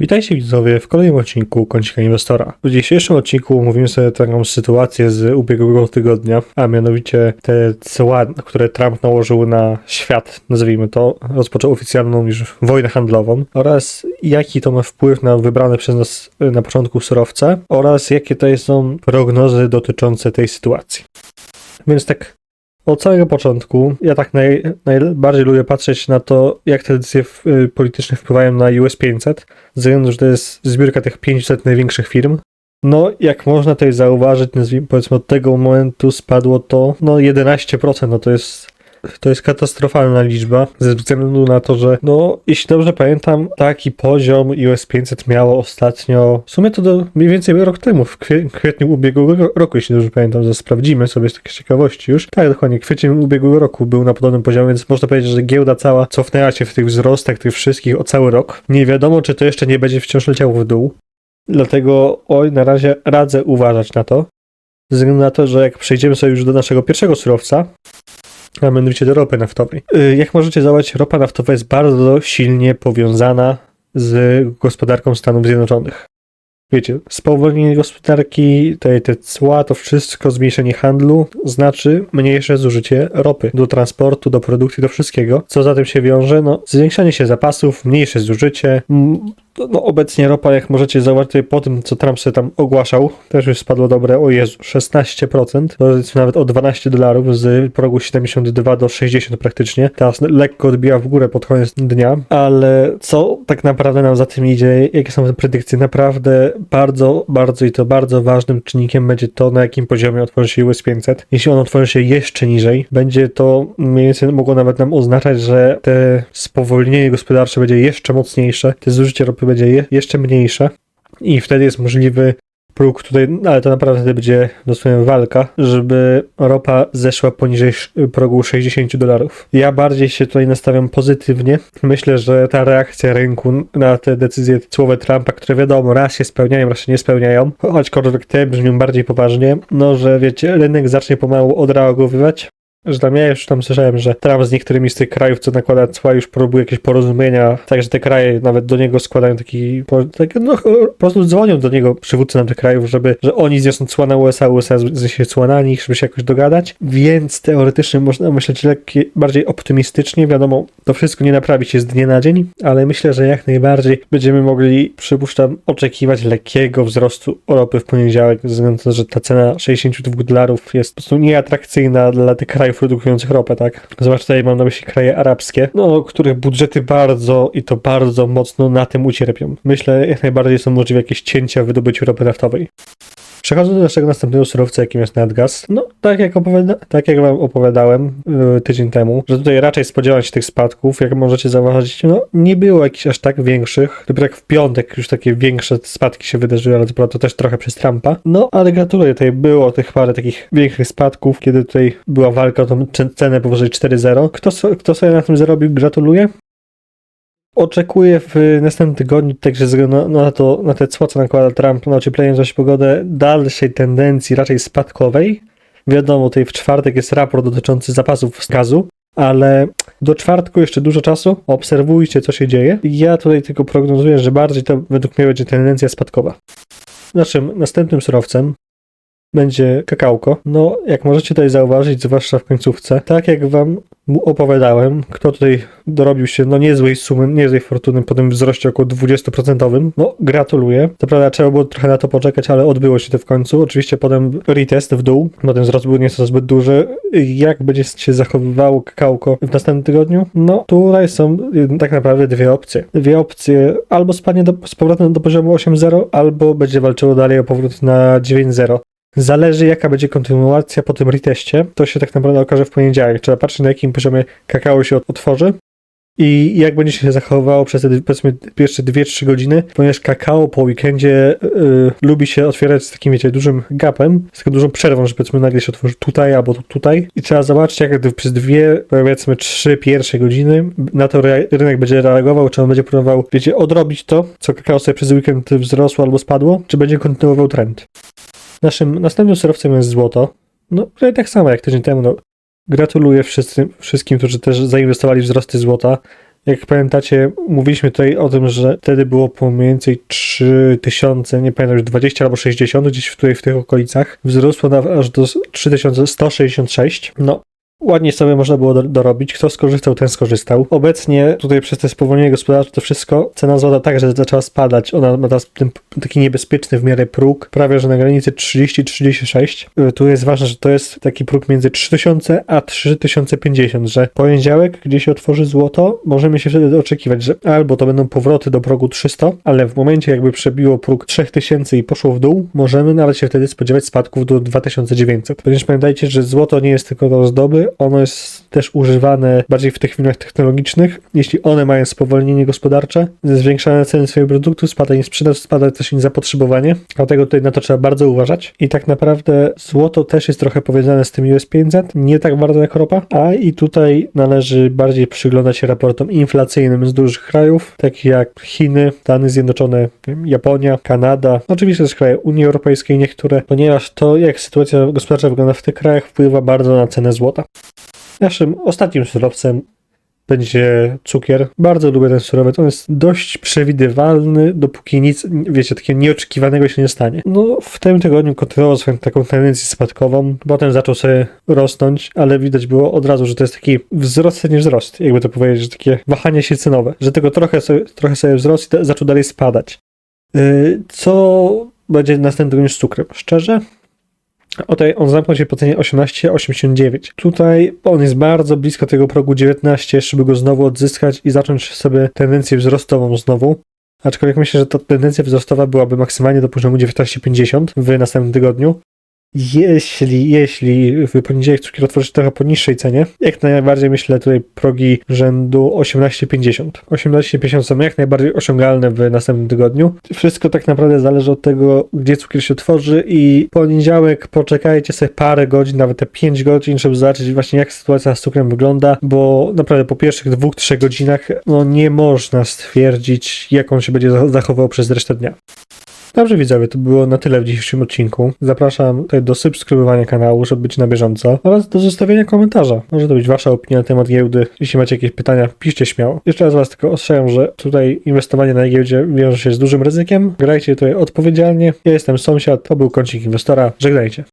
Witajcie widzowie w kolejnym odcinku Kącika Inwestora. W dzisiejszym odcinku omówimy sobie taką sytuację z ubiegłego tygodnia, a mianowicie te cła, które Trump nałożył na świat, nazwijmy to, rozpoczął oficjalną już wojnę handlową oraz jaki to ma wpływ na wybrane przez nas y, na początku surowce oraz jakie to są prognozy dotyczące tej sytuacji. Więc tak od samego początku ja tak naj, najbardziej lubię patrzeć na to, jak decyzje w, y, polityczne wpływają na US 500, ze względu, że to jest zbiórka tych 500 największych firm. No, jak można tutaj zauważyć, powiedzmy od tego momentu spadło to no 11%, no to jest to jest katastrofalna liczba, ze względu na to, że, no, jeśli dobrze pamiętam, taki poziom US 500 miało ostatnio, w sumie to do mniej więcej rok temu, w kwie- kwietniu ubiegłego roku, jeśli dobrze pamiętam, że sprawdzimy sobie z takiej ciekawości już. Tak, dokładnie, kwiecień ubiegłego roku był na podobnym poziomie, więc można powiedzieć, że giełda cała cofnęła się w tych wzrostach, tych wszystkich o cały rok. Nie wiadomo, czy to jeszcze nie będzie wciąż leciało w dół. Dlatego, oj, na razie radzę uważać na to. Ze względu na to, że jak przejdziemy sobie już do naszego pierwszego surowca, a mianowicie do ropy naftowej. Y, Jak możecie zauważyć, ropa naftowa jest bardzo silnie powiązana z gospodarką Stanów Zjednoczonych. Wiecie, spowolnienie gospodarki, te, te cła, to wszystko, zmniejszenie handlu znaczy mniejsze zużycie ropy do transportu, do produkcji, do wszystkiego. Co za tym się wiąże? No, zwiększanie się zapasów, mniejsze zużycie. No, obecnie ropa, jak możecie zauważyć po tym, co Trump sobie tam ogłaszał, też już spadło dobre, o Jezu, 16%, to jest nawet o 12 dolarów z progu 72 do 60 praktycznie. Teraz lekko odbija w górę pod koniec dnia, ale co tak naprawdę nam za tym idzie, jakie są te predykcje? Naprawdę bardzo, bardzo i to bardzo ważnym czynnikiem będzie to, na jakim poziomie otworzy się US 500. Jeśli on otworzy się jeszcze niżej, będzie to mniej więcej mogło nawet nam oznaczać, że te spowolnienie gospodarcze będzie jeszcze mocniejsze, te zużycie ropy będzie je, jeszcze mniejsze i wtedy jest możliwy próg tutaj, no ale to naprawdę będzie dosłownie walka, żeby ropa zeszła poniżej progu 60 dolarów. Ja bardziej się tutaj nastawiam pozytywnie. Myślę, że ta reakcja rynku na te decyzje cłowe Trumpa, które wiadomo, raz się spełniają, raz się nie spełniają, aczkolwiek te brzmią bardziej poważnie, no że wiecie, rynek zacznie pomału odreagowywać, że tam ja już tam słyszałem, że Trump z niektórymi z tych krajów, co nakłada cła, już próbuje jakieś porozumienia, także te kraje nawet do niego składają taki, po- tak, no po prostu dzwonią do niego przywódcy nam tych krajów, żeby, że oni zniosą cła na USA, USA zniesie cła na nich, żeby się jakoś dogadać, więc teoretycznie można myśleć lekkie, bardziej optymistycznie, wiadomo, to wszystko nie naprawi się z dnia na dzień, ale myślę, że jak najbardziej będziemy mogli, przypuszczam, oczekiwać lekkiego wzrostu ropy w poniedziałek, ze względu na to, że ta cena 62 dolarów jest po prostu nieatrakcyjna dla tych krajów produkujących ropę, tak? Zobacz, tutaj mam na myśli kraje arabskie, no, których budżety bardzo i to bardzo mocno na tym ucierpią. Myślę, jak najbardziej są możliwe jakieś cięcia w wydobyciu ropy naftowej. Przechodząc do naszego następnego surowca, jakim jest natgaz, no tak jak, opowiada, tak jak wam opowiadałem yy, tydzień temu, że tutaj raczej spodziewam się tych spadków, jak możecie zauważyć, no nie było jakichś aż tak większych, dopiero jak w piątek już takie większe spadki się wydarzyły, ale to, to też trochę przez Trumpa, no ale gratuluję, tutaj było tych parę takich większych spadków, kiedy tutaj była walka o tą cen- cenę powyżej 4.0. Kto, kto sobie na tym zarobił, gratuluję. Oczekuję w następnym tygodniu, także ze względu na, to, na te cła, co nakłada Trump na ocieplenie zaś pogodę, dalszej tendencji raczej spadkowej. Wiadomo, tutaj w czwartek jest raport dotyczący zapasów gazu, ale do czwartku jeszcze dużo czasu. Obserwujcie, co się dzieje. Ja tutaj tylko prognozuję, że bardziej to według mnie będzie tendencja spadkowa. Naszym następnym surowcem będzie kakałko. No, jak możecie tutaj zauważyć, zwłaszcza w końcówce, tak jak wam mu opowiadałem, kto tutaj dorobił się no niezłej sumy, niezłej fortuny po tym wzroście około 20%, no gratuluję. Co prawda trzeba było trochę na to poczekać, ale odbyło się to w końcu. Oczywiście potem retest w dół, bo ten wzrost był nieco zbyt duży. Jak będzie się zachowywało kakałko w następnym tygodniu? No tutaj są tak naprawdę dwie opcje. Dwie opcje, albo spadnie do, z powrotem do poziomu 8.0, albo będzie walczyło dalej o powrót na 9.0. Zależy jaka będzie kontynuacja po tym reteście, to się tak naprawdę okaże w poniedziałek. Trzeba patrzeć na jakim poziomie kakao się otworzy i jak będzie się zachowywało przez te powiedzmy pierwsze 2-3 godziny, ponieważ kakao po weekendzie yy, lubi się otwierać z takim, wiecie, dużym gapem, z taką dużą przerwą, że powiedzmy nagle się otworzy tutaj albo tu, tutaj i trzeba zobaczyć, jak przez dwie, powiedzmy trzy pierwsze godziny na to rynek będzie reagował, czy on będzie próbował, wiecie, odrobić to, co kakao sobie przez weekend wzrosło albo spadło, czy będzie kontynuował trend. Naszym następnym surowcem jest złoto. No, tutaj tak samo jak tydzień temu. No, gratuluję wszystkim, którzy też zainwestowali w wzrosty złota. Jak pamiętacie, mówiliśmy tutaj o tym, że wtedy było mniej więcej 3000, nie pamiętam już 20 albo 60, gdzieś tutaj w tych okolicach. Wzrosło na, aż do 3166. No, Ładnie sobie można było do, dorobić. Kto skorzystał, ten skorzystał. Obecnie tutaj przez te spowolnienie gospodarcze, to wszystko, cena złota także zaczęła spadać. Ona ma teraz ten taki niebezpieczny w miarę próg, prawie że na granicy 30-36. Y, Tu jest ważne, że to jest taki próg między 3000 a 3050, że poniedziałek, gdzie się otworzy złoto, możemy się wtedy oczekiwać, że albo to będą powroty do progu 300, ale w momencie jakby przebiło próg 3000 i poszło w dół, możemy nawet się wtedy spodziewać spadków do 2900. Ponieważ pamiętajcie, że złoto nie jest tylko do ozdoby, ono jest też używane bardziej w tych firmach technologicznych. Jeśli one mają spowolnienie gospodarcze, zwiększane ceny swojego produktu, spada im sprzedaż, spada też im zapotrzebowanie. Dlatego tutaj na to trzeba bardzo uważać. I tak naprawdę złoto też jest trochę powiązane z tym US 500, nie tak bardzo jak ropa, a i tutaj należy bardziej przyglądać się raportom inflacyjnym z dużych krajów, takich jak Chiny, Stany Zjednoczone, Japonia, Kanada, oczywiście też kraje Unii Europejskiej niektóre, ponieważ to jak sytuacja gospodarcza wygląda w tych krajach wpływa bardzo na cenę złota. Naszym ostatnim surowcem będzie cukier. Bardzo lubię ten surowiec. On jest dość przewidywalny, dopóki nic, wiecie, takiego nieoczekiwanego się nie stanie. No, w tym tygodniu kontynuował swoją taką tendencję spadkową. Potem zaczął sobie rosnąć, ale widać było od razu, że to jest taki wzrost, nie wzrost. Jakby to powiedzieć, że takie wahanie się cenowe. Że tego trochę sobie, trochę sobie wzrost i zaczął dalej spadać. Yy, Co będzie następnym z cukrem? Szczerze? O tej on zamknął się po cenie 18,89. Tutaj on jest bardzo blisko tego progu 19, żeby go znowu odzyskać i zacząć sobie tendencję wzrostową znowu. Aczkolwiek myślę, że ta tendencja wzrostowa byłaby maksymalnie do poziomu 19,50 w następnym tygodniu. Jeśli, jeśli w poniedziałek cukier otworzy trochę po niższej cenie, jak najbardziej myślę tutaj progi rzędu 18,50. 18,50 są jak najbardziej osiągalne w następnym tygodniu. Wszystko tak naprawdę zależy od tego, gdzie cukier się otworzy i poniedziałek poczekajcie sobie parę godzin, nawet te 5 godzin, żeby zobaczyć właśnie jak sytuacja z cukrem wygląda, bo naprawdę po pierwszych dwóch, trzech godzinach no nie można stwierdzić, jak on się będzie za- zachował przez resztę dnia. Dobrze widzowie, to było na tyle w dzisiejszym odcinku. Zapraszam tutaj do subskrybowania kanału, żeby być na bieżąco oraz do zostawienia komentarza. Może to być wasza opinia na temat giełdy. Jeśli macie jakieś pytania, piszcie śmiało. Jeszcze raz was tylko ostrzegam, że tutaj inwestowanie na giełdzie wiąże się z dużym ryzykiem. Grajcie tutaj odpowiedzialnie. Ja jestem sąsiad, to był kącik inwestora. Żegnajcie.